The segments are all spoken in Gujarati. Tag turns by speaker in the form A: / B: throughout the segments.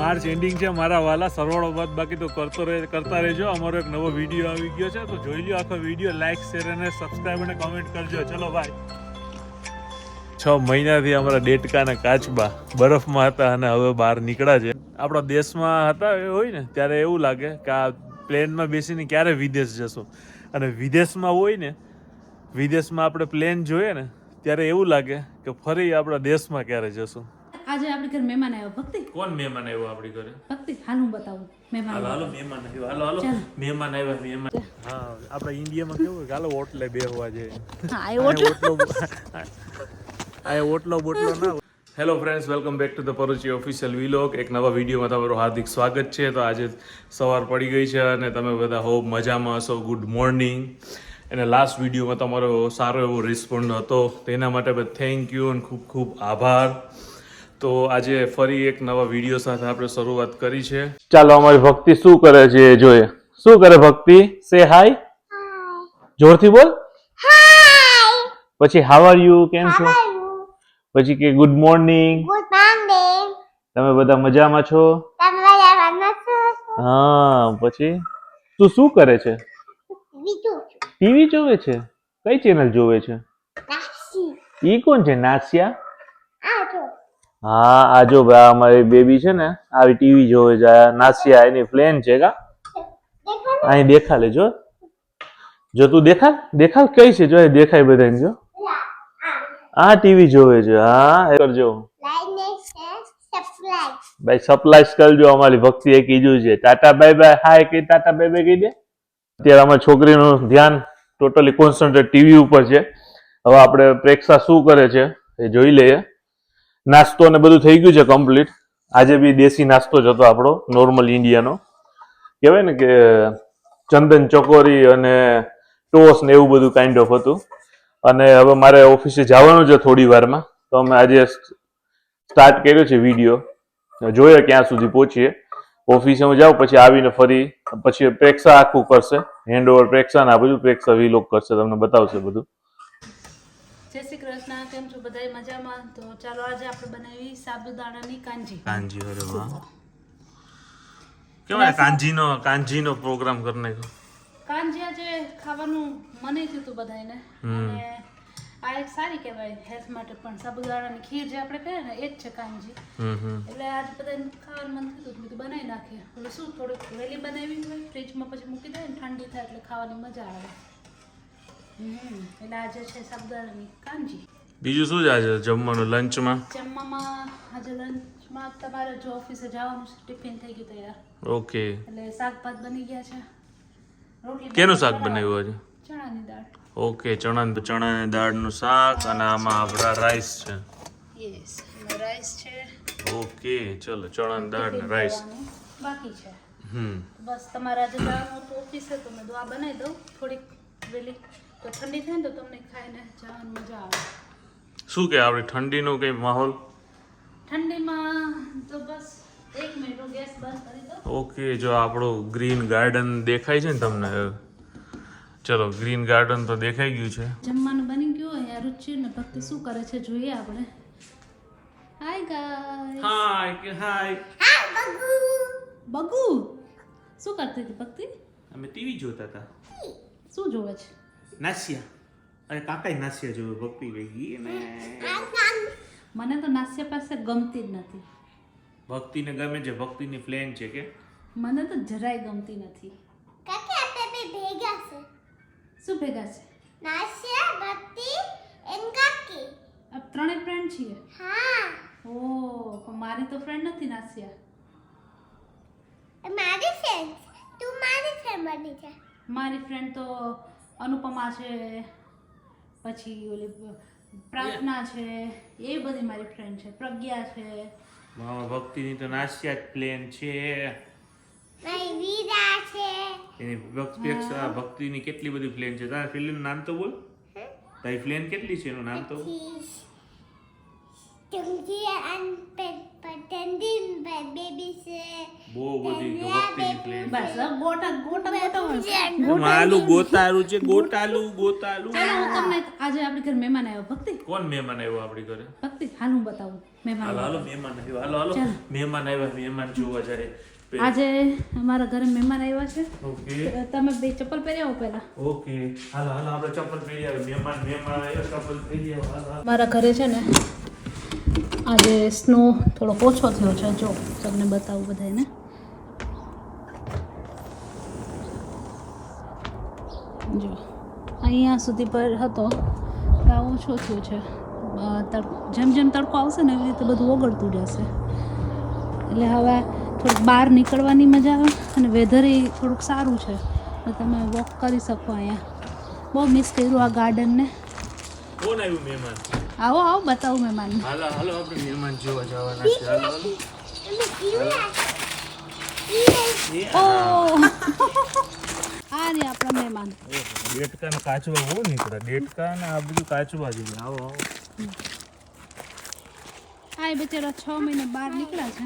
A: માર્ચ એન્ડિંગ છે, મારા વાલા સરવાળો બાદ બાકી તો કરતો રહે, કરતા રહેજો. અમારો એક નવો વીડિયો આવી ગયો છે, તો જોઈ લો આખો વીડિયો લાઈક શેર અને સબસ્ક્રાઈબ અને કમેન્ટ કરજો. ચલો ભાઈ છ મહિનાથી અમારા ડેટકા કાચબા બરફમાં હતા અને હવે બહાર નીકળ્યા છે. આપણા દેશમાં હતા એ હોય ને, ત્યારે એવું લાગે કે આ પ્લેનમાં બેસીને ક્યારે વિદેશ જશો? અને વિદેશમાં હોય ને, વિદેશમાં આપણે પ્લેન જોઈએ ને, ત્યારે એવું લાગે કે ફરી આપણા દેશમાં ક્યારે જશું?
B: આજે આપણે ઘર મહેમાન આવ્યો. ભક્તિ?
A: કોણ મહેમાન આવ્યો આપણી ઘરે?
B: ભક્તિ? હાલ હું બતાવું. મહેમાન
A: હાલો હાલો મહેમાન આવ્યો. હાલો હાલો. મહેમાન આવ્યા મહેમાન. હા આપણે ઇન્ડિયામાં કેવું હાલો ઓટલે બેહવા જઈએ
B: હા
A: આ ઓટલો આ ઓટલો બોટલો ના hello friends welcome back to the Paruchi official vlog એક નવા વિડીયોમાં તમારું હાર્દિક સ્વાગત છે. તો આજે સવાર પડી ગઈ છે અને તમે બધા હો મજામાં હશો. ગુડ મોર્નિંગ અને લાસ્ટ વિડીયોમાં તમારો સારો એવો રિસ્પોન્ડ હતો. તેના માટે થેન્ક યુ અને ખૂબ ખૂબ આભાર. તો આજે ફરી એક નવા વીડિયો સાથે આપણે શરૂઆત કરી છે. ચાલો અમારી ભક્તિ શું કરે છે એ જોઈએ. શું કરે ભક્તિ? સે હાય જોરથી બોલ. પછી હાવ આર યુ કેમ છો? પછી કે ગુડ મોર્નિંગ
C: ગુડ મોર્નિંગ
A: તમે બધા મજામાં છો?
C: તમે બધા છો?
A: હા પછી? તું શું કરે છે? ટીવી જોવે છે? કઈ ચેનલ જોવે છે?
C: નાસી
A: ઈ કોણ છે? નાસિયા? હા, આ જો ભાઈ અમારી બેબી છે ને, આવી ટીવી જોવે છે નાસિયા, એની પ્લેન છે કા? અહીં દેખાલે જો. જો તું દેખાલ? દેખાલ કઈ છે? જો એ દેખાય બધાને, જો.
C: આ
A: ટીવી જોવે છે, હા, એ કરજો. ભાઈ સપ્લાઈસ કરજો અમારી ભક્તિએ કીધું છે. ટાટા બાય બાય હાય કે ટાટા બાય બાય કહી દે. અત્યારે અમારી છોકરીનું ધ્યાન ટોટલી કોન્સન્ટ્રેટ ટીવી ઉપર છે. હવે આપણે પ્રેક્ષા શું કરે છે એ જોઈ લઈએ. નાસ્તો ને બધું થઈ ગયું છે કમ્પ્લીટ આજે બી દેશી નાસ્તો જ હતો આપણો નોર્મલ ઇન્ડિયાનો કહેવાય ને કે ચંદન ચકોરી અને ટોસ ને એવું બધું કાઇન્ડ ઓફ હતું. અને હવે મારે ઓફિસે જવાનું છે થોડી વારમાં. તો અમે આજે સ્ટાર્ટ કર્યો છે વીડિયો જોઈએ ક્યાં સુધી પહોંચીએ. ઓફિસે હું જાઉં પછી આવીને ફરી, પછી પ્રેક્ષા આખું કરશે. હેન્ડ ઓવર પ્રેક્ષા ને આ બધું પ્રેક્ષા વિલોક કરશે, તમને બતાવશે બધું.
B: કૃષ્ણ કેમ છો? બધા મજામાં? તો ચાલો આજે આપણે બનાવી સાબુદાણાની કાંજી.
A: કાંજી અરે વાહ. કેવાય કાંજીનો કાંજીનો પ્રોગ્રામ કરને
B: કાંજી આજે ખાવાનું મને થયું બધાય બધાને અને આ એક સારી કહેવાય હેલ્થ માટે પણ. સાબુદાણાની ખીર જે આપણે કહીએ ને એ જ છે કાંજી. એટલે આજે બધાને ખાવાનું મન થયું બધું બનાવી નાખીએ. એટલે શું થોડીક વહેલી બનાવી હોય ફ્રીજમાં પછી મૂકી દે ને ઠંડી થાય એટલે ખાવાની મજા આવે. એટલે આજે છે શબ્દની કાંજી
A: બીજું શું છે આજે જમવાનું લંચમાં?
B: જમવામાં આજે લંચમાં તમારે જો ઓફિસે જવાનું છે ટિફિન થઈ ગયું તૈયાર.
A: ઓકે.
B: એટલે શાક ભાત બની ગયા છે. રોટલી
A: કેનું શાક બનાવ્યું આજે?
B: ચણાની દાળ.
A: ઓકે ચણા ચણાની દાળનું શાક અને આમાં આપણા રાઈસ છે.
B: યસ રાઈસ છે.
A: ઓકે ચલો ચણાની દાળ ને રાઈસ
B: બાકી છે.
A: હમ.
B: બસ તમારે આજે જવાનું ઓફિસે તો મેં દવા બનાવી દઉં થોડીક વહેલી. તો ઠંડી થાય ને તો તમને ખાઈને જવાની મજા આવે.
A: શું કે આપણે ઠંડીનો કઈ માહોલ?
B: ઠંડીમાં તો બસ એક મિનિટ ગેસ બંધ કરી દો.
A: ઓકે જો આપણું ગ્રીન ગાર્ડન દેખાય છે ને તમને? ચલો ગ્રીન ગાર્ડન તો દેખાઈ ગયું છે.
B: જમવાનું બની ગયું અહીંયા રુચિ ને ભક્તિ શું કરે છે જોઈએ આપણે. હાય ગાય
A: હાય કે હાય
C: આ બગુ.
B: બગુ? શું કરતી હતી ભક્તિ?
A: અમે ટીવી જોતા હતા.
B: શું જોવે છે?
A: નાસિયા અરે કાકાએ નાસ્યા જોયો ભક્તિ ભાઈ ગઈ ને.
B: મને તો નાસ્ય પાસે ગમતી જ નથી.
A: ભક્તિને ગમે છે ભક્તિની ફ્લેન છે કે?
B: મને તો જરાય ગમતી નથી.
C: કાકી આપણે બે ભેગા છે.
B: શું ભેગા છે?
C: નાસ્ય ભક્તિ એન કાકી.
B: આપ ત્રણેય ફ્રેન્ડ છીએ?
C: હા.
B: ઓ પણ મારી તો ફ્રેન્ડ નથી નાસ્યા
C: એ મારી ફ્રેન્ડ તું મારી ફ્રેન્ડ બની છે
B: મારી ફ્રેન્ડ તો અનુપમા છે પછી ઓલી પ્રાર્થના છે એ બધી મારી ફ્રેન્ડ છે પ્રજ્ઞા છે.
A: મામા ભક્તિની તો નાસ્યા જ પ્લેન છે.
C: મારી વીરા છે.
A: એની ભક્તિ ભક્તિની કેટલી બધી પ્લેન છે? તારા ફિલ્મનું નામ તો બોલ. તારી પ્લેન કેટલી છે એનું નામ તો
C: ચમચી અને પતંદી બેબી છે
A: બહુ બધી ભક્તિની પ્લેન
B: બસ ગોટા ગોટા ગોટા
A: માલું ગોતારું છે ગોટાલું. ગોતાલું
B: ચાલો હું તમને આજે આપણી ઘર મહેમાન આવ્યો. ભક્તિ?
A: કોણ મહેમાન આવ્યો આપણી ઘરે?
B: ભક્તિ? હાલ હું બતાવું. મહેમાન
A: હાલો હાલો મહેમાન આવ્યો. હાલો હાલો. મહેમાન આવ્યા મહેમાન જોવા જાય.
B: આજે અમારા ઘરે મહેમાન આવ્યા છે.
A: ઓકે.
B: તમે બે ચપ્પલ પહેરી આવો પહેલા.
A: ઓકે. હાલો હાલો આપણે ચપ્પલ પહેરી આવે મહેમાન મહેમાન આવ્યો ચપ્પલ પહેરી આવો હાલો.
B: મારા ઘરે છે ને આજે સ્નો થોડોક ઓછો થયો છે. જો, તમને બતાવું બધાને જો, અહીંયા સુધી પર હતો. ઓછો થયો છે. જેમ જેમ તડકો આવશે ને એવી રીતે બધું ઓગળતું જશે. એટલે હવે થોડુંક બહાર નીકળવાની મજા આવે અને વેધર એ થોડુંક સારું છે. તો તમે વોક કરી શકો અહીંયા. બહુ મિસ કર્યું આ ગાર્ડનને
A: કોણ આવ્યું મહેમાન?
B: આવો આવો બતાવું મહેમાન.
A: હાલો હાલો આપણે મહેમાન જોવા જવાના છે. હાલો હાલો.
B: આ રે આપણા મહેમાન.
A: ડેટકા ને કાચવા બહુ નીકળે. ડેટકા ને આ બધું કાચવા જેવું આવો આવો.
B: આ એ બિચારા છ મહિને બહાર નીકળ્યા છે.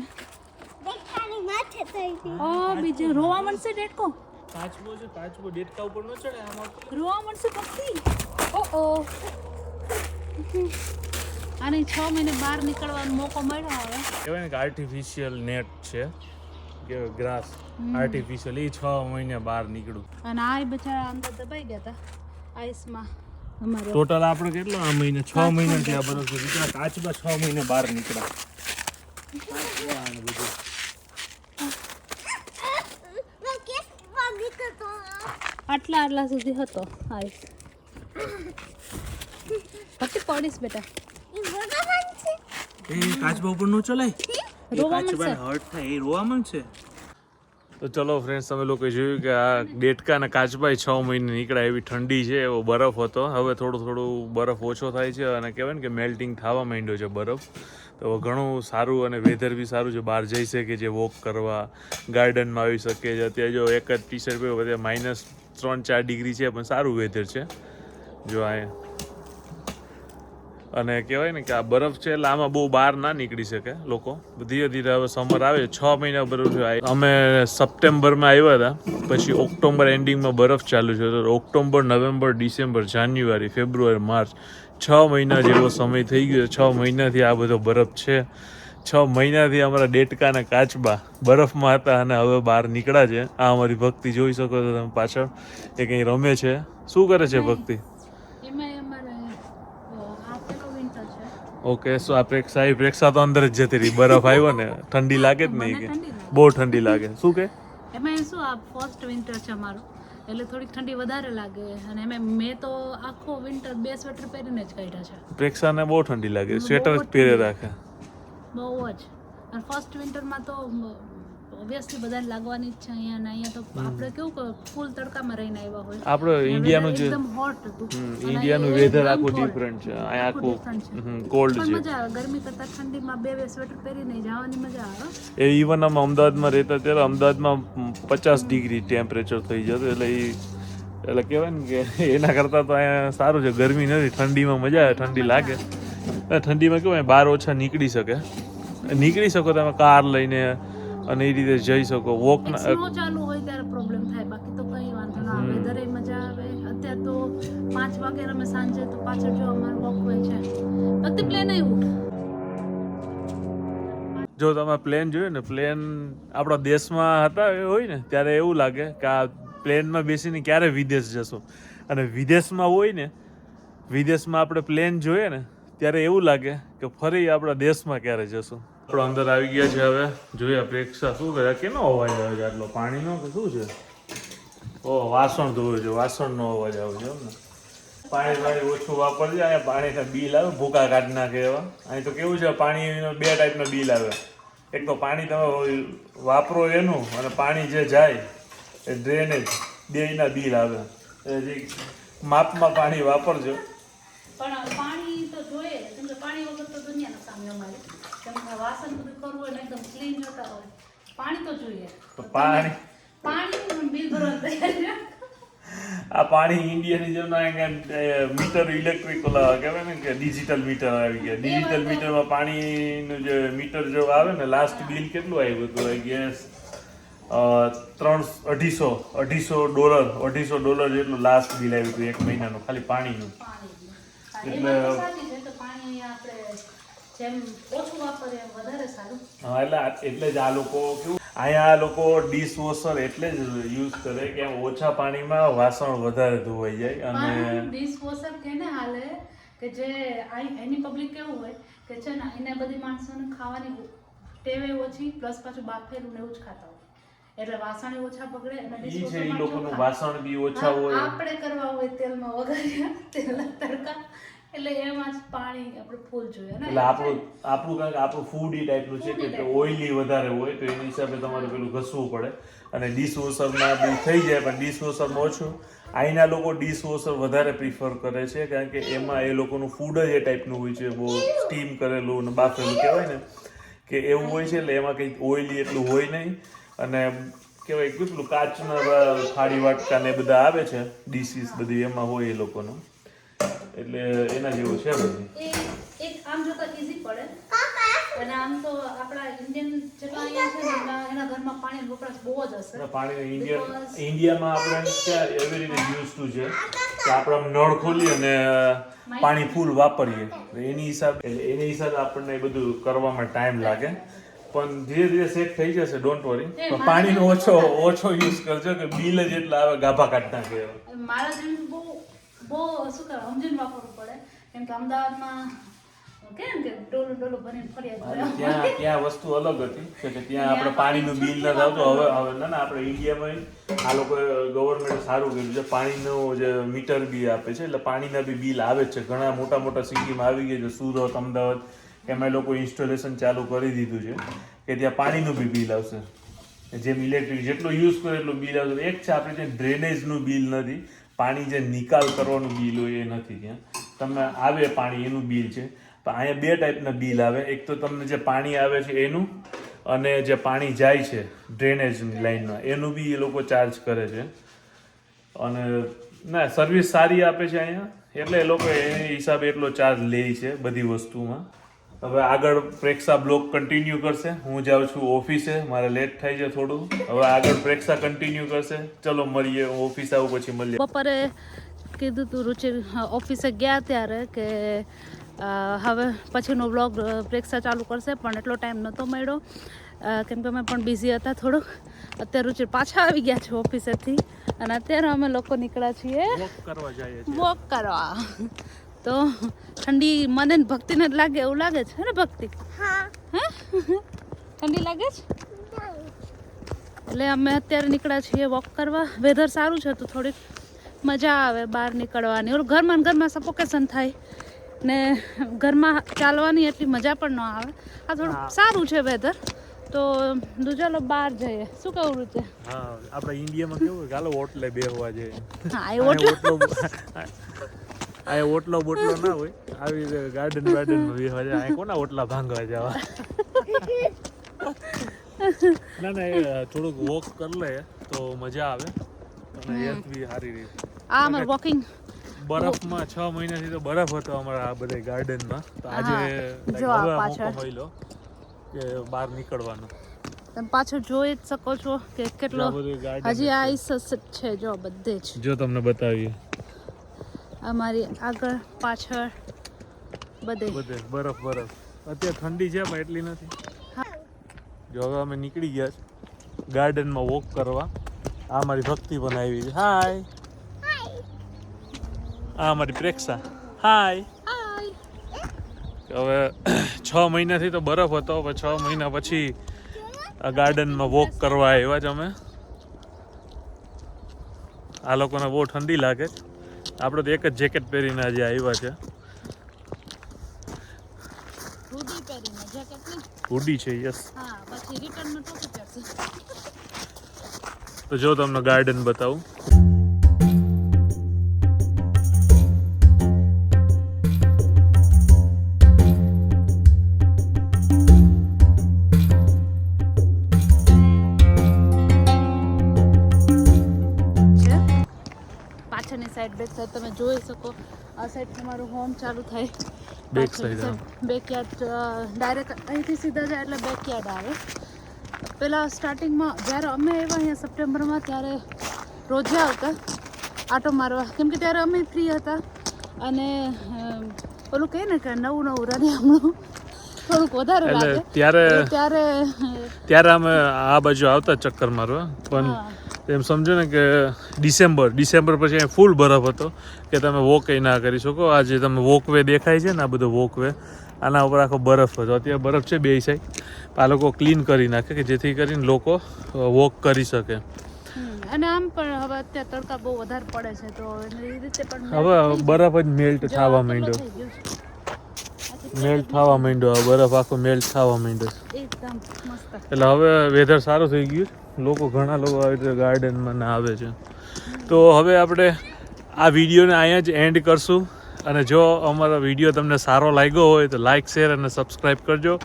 C: દેખાડી માથે થઈ ગઈ
B: ઓ બીજે રોવા મળશે ડેટકો
A: કાચબો છે કાચબો ડેટકા ઉપર ન ચડે આમાં
B: રોવા મળશે પક્ષી ઓ ઓ. આને છ મહિને બહાર નીકળવાનો મોકો મળ્યો હવે.
A: કહેવાય ને કે આર્ટિફિશિયલ નેટ છે. કે ગ્રાસ આર્ટિફિશિયલ એ છ મહિને બહાર નીકળું
B: અને આ બચારા અંદર દબાઈ ગયા હતા આઈસમાં.
A: ટોટલ આપણે કેટલો? આ મહિને છ મહિને ત્યાં બરોબર. છે બીજા કાચબા છ મહિને બહાર નીકળ્યા.
B: આટલા આટલા સુધી હતો આઈસ. ભક્તિ પડીશ બેટા
C: એ ભગવાન છે
A: એ કાચબા ઉપર નો ચલાય?
B: રોવા મળશે
A: હર્ટ થાય એ રોવા માંગશે તો ચલો ફ્રેન્ડ્સ તમે લોકો જોયું કે આ ડેટકા અને કાચબાઈ છ મહિને નીકળ્યા એવી ઠંડી છે એવો બરફ હતો. હવે થોડું થોડું બરફ ઓછો થાય છે અને કહેવાય ને કે મેલ્ટિંગ થવા માંડ્યો છે બરફ. તો ઘણું સારું અને વેધર બી સારું છે બહાર જઈ શકે છે વોક કરવા ગાર્ડનમાં આવી શકે છે અત્યારે જો એક જ ટી શર્ટ પહેર્યો માઇનસ ત્રણ ચાર ડિગ્રી છે પણ સારું વેધર છે. જો આ અને કહેવાય ને કે આ બરફ છે, એટલે આમાં બહુ બહાર ના નીકળી શકે લોકો. ધીરે ધીરે હવે સમર આવે, છ મહિના બરફ. અમે સપ્ટેમ્બરમાં આવ્યા હતા, પછી ઓક્ટોબર એન્ડિંગમાં બરફ ચાલુ છે તો October, November, December, January, February, March, છ મહિના જેવો સમય થઈ ગયો. છ મહિનાથી આ બધો બરફ છે. છ મહિનાથી અમારા ડેટકા અને કાચબા બરફમાં હતા અને હવે બહાર નીકળ્યા છે. આ અમારી ભક્તિ જોઈ શકો છો તમે પાછળ. એ કંઈ રમે છે. શું કરે છે ભક્તિ? ઓકે સો આ પ્રેક્ષા એ પ્રેક્ષા તો અંદર જ જતી રહી. બરફ આવ્યો ને ઠંડી લાગે જ નહીં કે. બહુ ઠંડી લાગે. શું કે?
B: એમાં શું આ ફર્સ્ટ વિન્ટર છે અમારો. એટલે થોડીક ઠંડી વધારે લાગે. અને એમાં મેં તો આખો વિન્ટર બે સ્વેટર પહેરીને જ કાઢ્યા છે.
A: પ્રેક્ષાને બહુ ઠંડી લાગે. સ્વેટર જ પહેરે રાખે.
B: બહુ જ. અને ફર્સ્ટ વિન્ટરમાં તો ઓબ્વિયસલી બધાને લાગવાની જ છે અહીંયા ને અહીંયા તો આપણે કેવું ફૂલ તડકામાં રહીને આવ્યા હોય.
A: આપણે ઇન્ડિયાનું જે
B: એકદમ હોટ હતું.
A: ઇન્ડિયાનું વેધર આખું ડિફરન્ટ છે. અહીંયા આખું. કોલ્ડ છે.
B: મજા આવે ગરમી કરતા ઠંડીમાં બે બે સ્વેટર પહેરીને જવાની મજા આવે
A: એ ઇવન અમે અમદાવાદમાં રહેતા ત્યારે અમદાવાદમાં પચાસ ડિગ્રી ટેમ્પરેચર થઈ જતું એટલે એ એટલે કહેવાય ને કે એના કરતાં તો અહીંયા સારું છે. ગરમી નથી ઠંડીમાં મજા આવે ઠંડી લાગે. ઠંડીમાં કેવું બહાર ઓછા નીકળી શકે. નીકળી શકો તમે કાર લઈને અને એ રીતે જઈ શકો. વોક
B: ચાલુ હોય ત્યારે પ્રોબ્લેમ થાય. બાકી તો કંઈ વાંધો ના આવે. દરે મજા આવે. અત્યારે તો પાંચ વાગે અમે સાંજે તો પાછળ જો અમારો વોક હોય છે. બધી પ્લેન આવ્યું
A: જો તમે પ્લેન જોયું ને પ્લેન આપણા દેશમાં હતા એ હોય ને ત્યારે એવું લાગે કે આ પ્લેનમાં બેસીને ક્યારે વિદેશ જશું? અને વિદેશમાં હોય ને વિદેશમાં આપણે પ્લેન જોઈએ ને ત્યારે એવું લાગે કે ફરી આપણા દેશમાં ક્યારે જશું? આપણે અંદર આવી ગયા છે હવે. જોયા પ્રેક્ષા શું કરે. કેનો અવાજ આવે છે આટલો? પાણીનો કે શું છે? ઓ, વાસણ ધોયું છે. વાસણનો અવાજ આવે છે એમને. પાણી પાણી ઓછું વાપરજે. અહીંયા પાણીના બિલ આવે. ભૂકા કાઢી નાખે એવા. અહીં તો કેવું છે પાણી બે ટાઈપના બિલ આવે. એક તો પાણી તમે વાપરો એનું અને પાણી જે જાય એ ડ્રેનેજ બેયના બિલ આવે. જે માપમાં પાણી વાપરજો.
B: પણ પાણી તો જોઈએ કેમ કે પાણી વગર તો દુનિયાનો સામે અમારે કેમ કે વાસણ બધું કરવું હોય એકદમ ક્લીન જોતા હોય. પાણી તો જોઈએ.
A: તો પાણી.
B: પાણી બિલ ભરવા તૈયાર છે.
A: આ પાણી ઇન્ડિયાની જેમ ના મીટર ઇલેક્ટ્રિક ઓલા કહેવાય ને કે ડિજિટલ મીટર આવી ગયા. ડિજિટલ મીટરમાં પાણીનું જે મીટર જો આવે ને લાસ્ટ બિલ કેટલું આવ્યું હતું? આઈ ગેસ ત્રણ અઢીસો અઢીસો ડોલર અઢીસો ડોલર જેટલું લાસ્ટ બિલ આવ્યું હતું એક મહિનાનું ખાલી પાણીનું.
B: એટલે સાચી છે કે પાણી અહીંયા આપણે જેમ ઓછું વાપરીએ એમ વધારે સારું.
A: હા એટલે એટલે જ આ લોકો કેવું અહીંયા લોકો ડિશ એટલે જ યુઝ કરે કે ઓછા પાણીમાં વાસણ વધારે ધોવાઈ જાય અને
B: ડિશવોશર કેને હાલે કે જે એની પબ્લિક કેવું હોય કે છે ને એને બધી માણસોને ખાવાની ટેવે ઓછી પ્લસ પાછું બાફેલું ને એવું જ ખાતા હોય. એટલે વાસણ ઓછા બગડે અને
A: લોકોનું વાસણ બી ઓછા હોય.
B: આપણે કરવા હોય તેલમાં વઘાર્યા તેલના તડકા. એટલે એમાં જ પાણી આપણે ફૂલ જોઈએ ને?
A: એટલે આપણું આપણું કારણ કે આપણું ફૂડ ઈ ટાઈપનું છે કે ઓઇલી વધારે હોય તો એની હિસાબે તમારે પેલું ઘસવું પડે. અને ડિશવોશરમાં બી થઈ જાય પણ ડિશવોશરમાં ઓછું. અહીંના લોકો ડિશવોશર વધારે પ્રિફર કરે છે કારણ કે એમાં એ લોકોનું ફૂડ જ એ ટાઈપનું હોય છે બહુ સ્ટીમ કરેલું ને બાફેલું કહેવાય ને કે એવું હોય છે એટલે એમાં કંઈક ઓઇલી એટલું હોય નહીં. અને કહેવાય કેટલું કાચના થાળી વાટકા ને એ બધા આવે છે ડીશીસ બધી એમાં હોય એ લોકોનું. એટલે એના જેવું છે બધું.
B: એક આમ જોતા ઈઝી પડે. અને આમ તો આપણા ઇન્ડિયન જેટલા અહીંયા છે એના- ઘરમાં પાણી વપરાશ બહુ જ હશે.
A: પાણી ઇન્ડિયન ઇન્ડિયામાં આપણે ક્યાં એવી રીતે યુઝ ટુ છે. કે આપણે આમ નળ ખોલી અને પાણી ફૂલ વાપરીએ. તો એની હિસાબ એટલે એની હિસાબે આપણને એ બધું કરવામાં ટાઈમ લાગે. પણ ધીરે ધીરે સેટ થઈ જશે ડોન્ટ વરી પણ પાણીનો ઓછો ઓછો યુઝ કરજો કે બિલ જ એટલા આવે ગાભા કાઢ નાખે
B: મારા જેવી બહુ બહુ શું કહેવાય સમજીને વાપરવું પડે. કેમ કે અમદાવાદમાં કેમ કે ડોલું ડોલું ભરીને ફરિયાદ
A: ત્યાં ત્યાં વસ્તુ અલગ હતી. કે ત્યાં આપણે પાણીનું બિલ ન આવતું. હવે હવે ના ના આપણે ઇન્ડિયામાં આ લોકો ગવર્મેન્ટ સારું કર્યું છે. પાણીનું જે મીટર બી આપે છે એટલે પાણીના બી બિલ આવે છે. ઘણા મોટા મોટા સિટીમાં આવી ગયા છે. સુરત અમદાવાદ એમાં લોકો ઇન્સ્ટોલેશન ચાલુ કરી દીધું છે કે ત્યાં પાણીનું બી બિલ આવશે. જેમ ઇલેક્ટ્રિક જેટલું યુઝ કરે એટલું બિલ આવશે. એક છે આપણે જે ડ્રેનેજનું બિલ નથી. પાણી જે નિકાલ કરવાનું બિલ હોય એ નથી ત્યાં. તમે આવે પાણી, એનું બિલ છે. તો અહીંયા બે ટાઈપના બિલ આવે. એક તો તમને જે પાણી આવે છે એનું અને જે પાણી જાય છે ડ્રેનેજની લાઈનમાં, એનું બી એ લોકો ચાર્જ કરે છે. અને ના સર્વિસ સારી આપે છે અહીંયા. એટલે એ લોકો એ હિસાબે એટલો ચાર્જ લે છે બધી વસ્તુમાં. હવે આગળ પ્રેક્ષા બ્લોક કન્ટિન્યુ કરશે. હું જાઉં છું ઓફિસે મારે લેટ થાય છે થોડું. હવે આગળ પ્રેક્ષા કન્ટિન્યુ કરશે. ચલો મળીએ. હું ઓફિસ આવું પછી મળીએ.
B: બપોરે કીધું તું રુચિ ઓફિસે ગયા ત્યારે કે હવે પછીનો બ્લોગ પ્રેક્ષા ચાલુ કરશે પણ એટલો ટાઈમ નહોતો મળ્યો. કેમ કે અમે પણ બિઝી હતા થોડુંક. અત્યારે રુચિર પાછા આવી ગયા છે ઓફિસેથી અને અત્યારે અમે લોકો નીકળ્યા છીએ
A: વોક કરવા.
B: તો ઠંડી મને ને ભક્તિને જ લાગે એવું લાગે છે ને ભક્તિ?
C: હા.
B: ઠંડી લાગે છે? એટલે અમે અત્યારે નીકળ્યા છીએ વોક કરવા. વેધર સારું છે તો થોડીક મજા આવે બહાર નીકળવાની. ઓલું ઘરમાં ને ઘરમાં સફોકેશન થાય ને ઘરમાં ચાલવાની એટલી મજા પણ ન આવે. આ થોડુંક સારું છે વેધર તો ચાલો બહાર જઈએ. શું કહું રીતે?
A: હા આપણે ઇન્ડિયામાં કેવું કે હાલો ઓટલે બેહવા જઈએ.
B: હા એ ઓટલો
A: આ ઓટલો બોટલો ના હોય આવી ગાર્ડન બેહવા જાય. અહીં કોના ઓટલા ભાંગવા જવા? ના ના એ થોડુંક વોક કરી લે તો મજા આવે. અને હેલ્થ બી સારી રહે.
B: આ અમાર વોકિંગ
A: બરફમાં છ મહિનાથી તો બરફ હતો અમારા આ બધા ગાર્ડનમાં તો આજે
B: જો આ
A: આ
B: પાછળ.
A: મળ્યો કે બહાર નીકળવાનો.
B: તમે પાછો જોઈ જ શકો છો કે કેટલો હજી આઈસ
A: છે.
B: છે જો બધે જ.
A: જો તમને બતાવીએ.
B: અમારી આગળ પાછળ બધે.
A: બધે બરફ બરફ. અત્યારે ઠંડી છે પણ એટલી નથી. જો હવે અમે નીકળી ગયા છે ગાર્ડનમાં વોક કરવા. આ મારી ભક્તિ પણ આવી છે. હાય. આ મારી પ્રેક્ષા. હાય. હવે છ મહિનાથી તો બરફ હતો છ મહિના પછી આ ગાર્ડનમાં વોક કરવા આવ્યા જ અમે. આ લોકોને બહુ ઠંડી લાગે છે. આપણે તો એક જ જેકેટ પહેરીને આજે આવ્યા છે.
B: હુડી
A: છે યસ તો જો તમને ગાર્ડન બતાવું.
B: છે સાઈડ તમારું હોમ ચાલુ થાય.
A: બેક સાઈડ
B: બેકયાર્ડ ડાયરેક્ટ અહીંથી સીધા જાય એટલે બેકયાર્ડ આવે. પેલા સ્ટાર્ટિંગમાં જ્યારે અમે આવ્યા અહીંયા સપ્ટેમ્બરમાં ત્યારે રોજે આવતા આટો મારવા. કેમ કે ત્યારે અમે ફ્રી હતા. અને ઓલું કહે ને કે નવું નવું રનિયામણું થોડુંક વધારે લાગે.
A: ત્યારે
B: ત્યારે
A: ત્યારે અમે આ બાજુ આવતા ચક્કર મારવા. પણ એમ સમજો ને કે ડિસેમ્બર ડિસેમ્બર પછી અહીં ફૂલ બરફ હતો કે તમે વોક ના કરી શકો. આ જે તમે વોકવે દેખાય છે ને આ બધો વોકવે આના ઉપર આખો બરફ હતો. અત્યારે બરફ છે બે સાઈડ આ લોકો ક્લીન કરી નાખે કે જેથી કરીને લોકો વોક કરી શકે.
B: અને આમ પણ હવે અત્યારે તડકા બહુ વધારે પડે છે તો રીતે પણ
A: હવે બરફ જ મેલ્ટ થવા માંડ્યો. મેલ્ટ થવા માંડ્યો આ બરફ આખો મેલ્ટ થવા માંડ્યો. એટલે હવે વેધર સારું થઈ ગયું લોકો ઘણા લોકો આવી રીતે ગાર્ડનમાં ના આવે છે. તો હવે આપણે આ વિડીયોને અહીંયા જ એન્ડ કરશું. અને જો અમારો વીડિયો તમને સારો લાગ્યો હોય તો લાઈક શેર અને સબસ્ક્રાઈબ કરજો.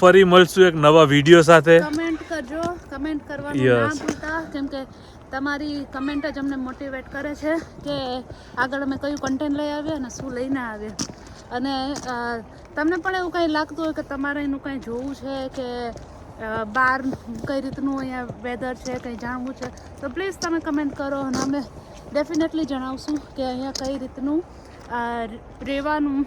A: ફરી મળશું એક નવા વીડિયો સાથે.
B: કમેન્ટ કરજો. કમેન્ટ કરવાનું ના. ભૂલતા. કેમ કે તમારી કમેન્ટ જ અમને મોટિવેટ કરે છે કે આગળ અમે કયું કન્ટેન્ટ લઈ આવ્યા અને શું લઈને આવ્યા અને તમને પણ એવું કંઈ લાગતું હોય કે તમારે એનું કંઈ જોવું છે કે બહાર કઈ રીતનું અહીંયા વેધર છે, કંઈ જાણવું છે, તો પ્લીઝ તમે કમેન્ટ કરો અને અમે ડેફિનેટલી જણાવશું કે અહીંયા કઈ રીતનું રહેવાનું,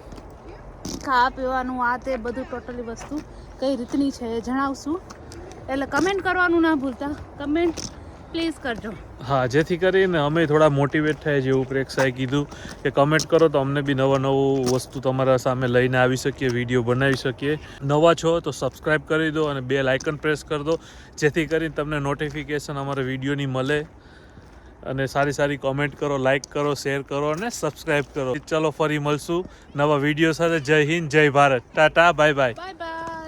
B: ખાવા પીવાનું, આ તે બધું ટોટલી વસ્તુ કઈ રીતની છે એ જણાવશું. એટલે કમેન્ટ કરવાનું ના ભૂલતા. કમેન્ટ પ્લીઝ કરજો.
A: હા જેથી કરીને અમે થોડા મોટિવેટ થાય જેવું પ્રેક્ષાએ કીધું કે કમેન્ટ કરો તો અમને બી નવા નવું વસ્તુ તમારા સામે લઈને આવી શકીએ વીડિયો બનાવી શકીએ. નવા છો તો સબસ્ક્રાઈબ કરી દો અને બે લાઇકન પ્રેસ કરી દો જેથી કરીને તમને નોટિફિકેશન અમારા વિડીયોની મળે. અને સારી સારી કોમેન્ટ કરો લાઇક કરો શેર કરો અને સબસ્ક્રાઈબ કરો. ચલો ફરી મળશું નવા વીડિયો સાથે. જય હિન્દ જય Bharat. Tata bye bye
B: bye bye